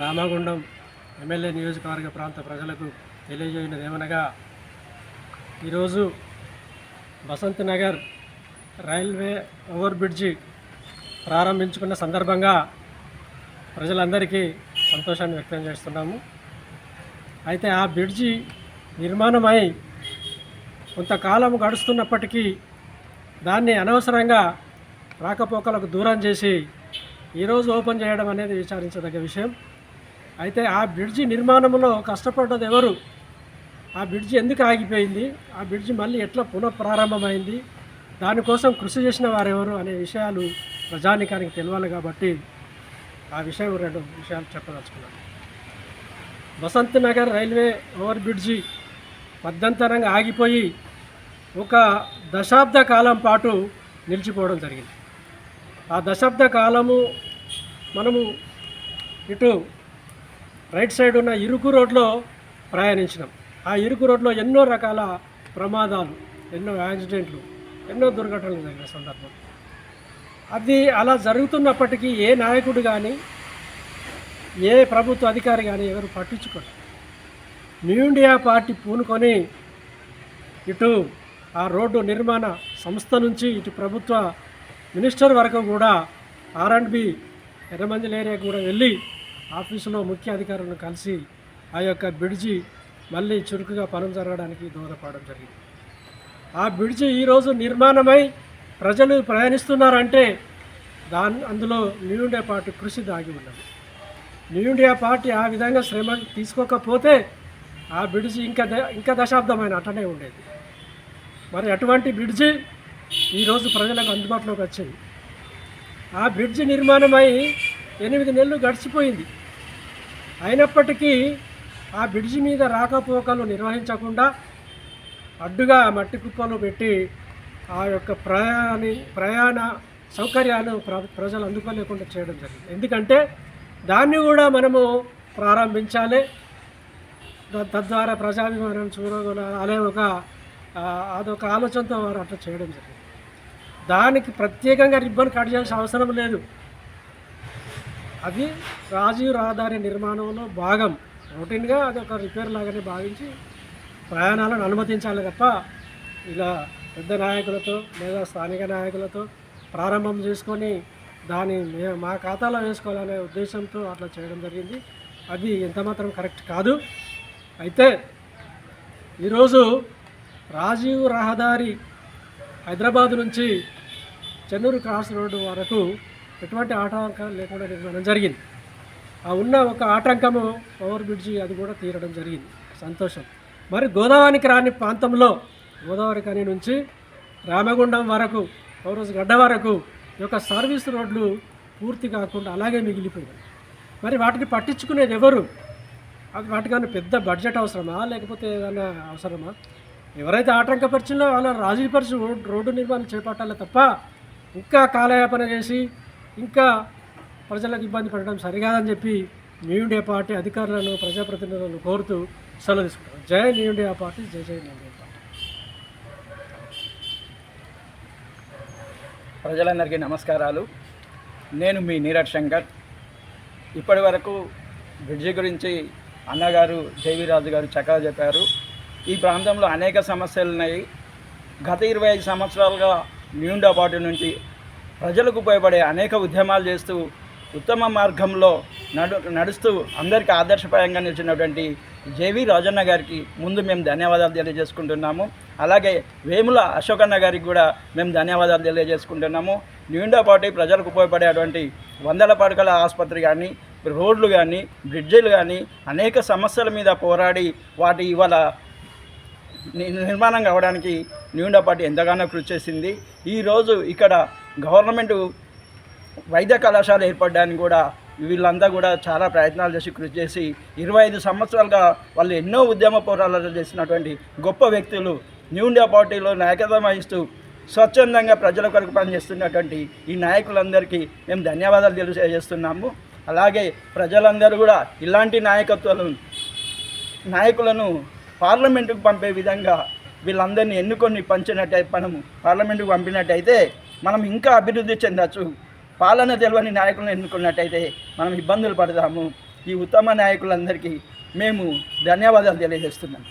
Ramagundam MLA నియోజకవర్గ ప్రాంత ప్రజలకు తెలియజేయనది ఏమనగా ఈరోజు Basant Nagar railway over bridge ప్రారంభించుకున్న సందర్భంగా ప్రజలందరికీ సంతోషాన్ని వ్యక్తం చేస్తున్నాము. అయితే ఆ బ్రిడ్జి నిర్మాణమై కొంతకాలం గడుస్తున్నప్పటికీ దాన్ని అనవసరంగా రాకపోకలకు దూరం చేసి ఈరోజు ఓపెన్ చేయడం అనేది విచారించదగ్గ విషయం. అయితే ఆ బ్రిడ్జి నిర్మాణంలో కష్టపడ్డది ఎవరు? ఆ బ్రిడ్జి ఎందుకు ఆగిపోయింది? ఆ బ్రిడ్జి మళ్ళీ ఎట్లా పునఃప్రారంభమైంది? దానికోసం కృషి చేసిన వారెవరు అనే విషయాలు ప్రజానికానికి తెలియాలి కాబట్టి ఆ విషయం రెండు విషయాలు చెప్పదలుచుకున్నాను. Vasant Nagar railway over bridge మధ్యంతరంగా ఆగిపోయి ఒక దశాబ్ద కాలం పాటు నిలిచిపోవడం జరిగింది. ఆ దశాబ్ద కాలము మనము ఇటు రైట్ సైడ్ ఉన్న ఇరుకు రోడ్లో ప్రయాణించినాం. ఆ ఇరుకు రోడ్లో ఎన్నో రకాల ప్రమాదాలు ఎన్నో యాక్సిడెంట్లు ఎన్నో దుర్ఘటనలు జరిగిన సందర్భం. అది అలా జరుగుతున్నప్పటికీ ఏ నాయకుడు కానీ ఏ ప్రభుత్వ అధికారి కానీ ఎవరు పట్టించుకోరు. న్యూ ఇండియా పార్టీ పూనుకొని ఇటు ఆ రోడ్డు నిర్మాణ సంస్థ నుంచి ఇటు ప్రభుత్వ మినిస్టర్ వరకు కూడా ఆర్ అండ్ బి ఎర్రమంజల్ ఏరియాకు కూడా వెళ్ళి ఆఫీసులో ముఖ్య అధికారులను కలిసి ఆ యొక్క బ్రిడ్జి మళ్ళీ చురుకుగా పనులు జరగడానికి దోహదపడడం జరిగింది. ఆ బ్రిడ్జి ఈరోజు నిర్మాణమై ప్రజలు ప్రయాణిస్తున్నారంటే దాని అందులో న్యూ ఇండియా పార్టీ కృషి దాగి ఉన్నది. న్యూ ఇండియా పార్టీ ఆ విధంగా శ్రమ తీసుకోకపోతే ఆ బ్రిడ్జి ఇంకా ద- ఇంకా దశాబ్దమైన అటనే ఉండేది. మరి అటువంటి బ్రిడ్జి ఈరోజు ప్రజలకు అందుబాటులోకి వచ్చింది. ఆ బ్రిడ్జి నిర్మాణమై ఎనిమిది నెలలు గడిచిపోయింది. అయినప్పటికీ ఆ బ్రిడ్జి మీద రాకపోకలు నిర్వహించకుండా అడ్డుగా మట్టి కుప్పలు పెట్టి ఆ యొక్క ప్రయాణి ప్రయాణ సౌకర్యాలు ప్ర ప్రజలు అందుకోలేకుండా చేయడం జరిగింది. ఎందుకంటే దాన్ని కూడా మనము ప్రారంభించాలి. తద్వారా ప్రజాభిమానం చూడగల అనే ఒక అదొక ఆలోచనతో వారు అట్లా చేయడం జరిగింది. దానికి ప్రత్యేకంగా రిబ్బన్ కట్ చేయాల్సిన అవసరం లేదు. అది రాజీవ్ రహదారి నిర్మాణంలో భాగం. రొటీన్గా అది ఒక రిపేర్ లాగానే భావించి ప్రయాణాలను అనుమతించాలి తప్ప ఇలా పెద్ద నాయకులతో లేదా స్థానిక నాయకులతో ప్రారంభం చేసుకొని దాన్ని మా ఖాతాలో వేసుకోవాలనే ఉద్దేశంతో అట్లా చేయడం జరిగింది. అది ఎంతమాత్రం కరెక్ట్ కాదు. అయితే ఈరోజు రాజీవ్ రహదారి హైదరాబాద్ నుంచి చెన్నూరు క్రాస్ రోడ్డు వరకు ఎటువంటి ఆటంకాలు లేకుండా నిర్మాణం జరిగింది. ఆ ఉన్న ఒక ఆటంకము ఓవర్ బ్రిడ్జి అది కూడా తీరడం జరిగింది. సంతోషం. మరి గోదావరికి రాని ప్రాంతంలో గోదావరి కని నుంచి రామగుండం వరకు పౌరస్ గడ్డ వరకు ఈ యొక్క సర్వీస్ రోడ్లు పూర్తి కాకుండా అలాగే మిగిలిపోయాయి మరి వాటిని పట్టించుకునేది ఎవరు? అది వాటికన్నా పెద్ద బడ్జెట్ అవసరమా? లేకపోతే ఏదైనా అవసరమా? ఎవరైతే ఆటంకపరిచిందో వాళ్ళ రాజీపరిచి రోడ్డు నిర్మాణం చేపట్టాలి తప్ప ఇంకా కాలయాపన చేసి ఇంకా ప్రజలకు ఇబ్బంది పడడం సరికాదని చెప్పి న్యూ ఇండియా పార్టీ అధికారులను ప్రజాప్రతినిధులను కోరుతూ సెలవు తీసుకుంటారు. జై న్యూ ఇండియా పార్టీ జై జై న్యూ ఇండియా పార్టీ. ప్రజలందరికీ నమస్కారాలు. నేను మీ నీరజ్ శంకర్. ఇప్పటి వరకు బ్రిడ్జి గురించి అన్నగారు రాజు గారు చక్కగా చెప్పారు. ఈ ప్రాంతంలో అనేక సమస్యలు ఉన్నాయి. గత ఇరవై ఐదు సంవత్సరాలుగా న్యూండా పార్టీ నుంచి ప్రజలకు ఉపయోగపడే అనేక ఉద్యమాలు చేస్తూ ఉత్తమ మార్గంలో నడు నడుస్తూ అందరికీ ఆదర్శప్రాయంగా నిలిచినటువంటి జేవి రాజన్న గారికి ముందు మేము ధన్యవాదాలు తెలియజేసుకుంటున్నాము. అలాగే వేముల అశోకన్న గారికి కూడా మేము ధన్యవాదాలు తెలియజేసుకుంటున్నాము. న్యూండా పార్టీ ప్రజలకు ఉపయోగపడేటువంటి వందల పడకల ఆసుపత్రి కానీ రోడ్లు కానీ బ్రిడ్జిలు కానీ అనేక సమస్యల మీద పోరాడి వాటి ఇవాళ ని- నిర్మాణం కావడానికి న్యూండా పార్టీ ఎంతగానో కృషి చేసింది. ఈరోజు ఇక్కడ గవర్నమెంట్ వైద్య కళాశాల ఏర్పడడానికి కూడా వీళ్ళంతా కూడా చాలా ప్రయత్నాలు చేసి కృషి చేసి ఇరవై ఐదు సంవత్సరాలుగా వాళ్ళు ఎన్నో ఉద్యమ పోరాటాలు చేసినటువంటి గొప్ప వ్యక్తులు న్యూ ఇండియా పార్టీలో నాయకత్వం వహిస్తూ స్వచ్ఛందంగా ప్రజల కొరకు పనిచేస్తున్నటువంటి ఈ నాయకులందరికీ మేము ధన్యవాదాలు తెలియజేస్తున్నాము. అలాగే ప్రజలందరూ కూడా ఇలాంటి నాయకత్వాలు నాయకులను పార్లమెంటుకు పంపే విధంగా వీళ్ళందరినీ ఎన్నుకొని పంచినట్టయితే మనము పార్లమెంటుకు పంపినట్టయితే మనం ఇంకా అభివృద్ధి చెందవచ్చు పాలన తెలియని నాయకులను ఎన్నుకున్నట్టయితే మనం ఇబ్బందులు పడతాము. ఈ ఉత్తమ నాయకులందరికీ మేము ధన్యవాదాలు తెలియజేస్తున్నాం.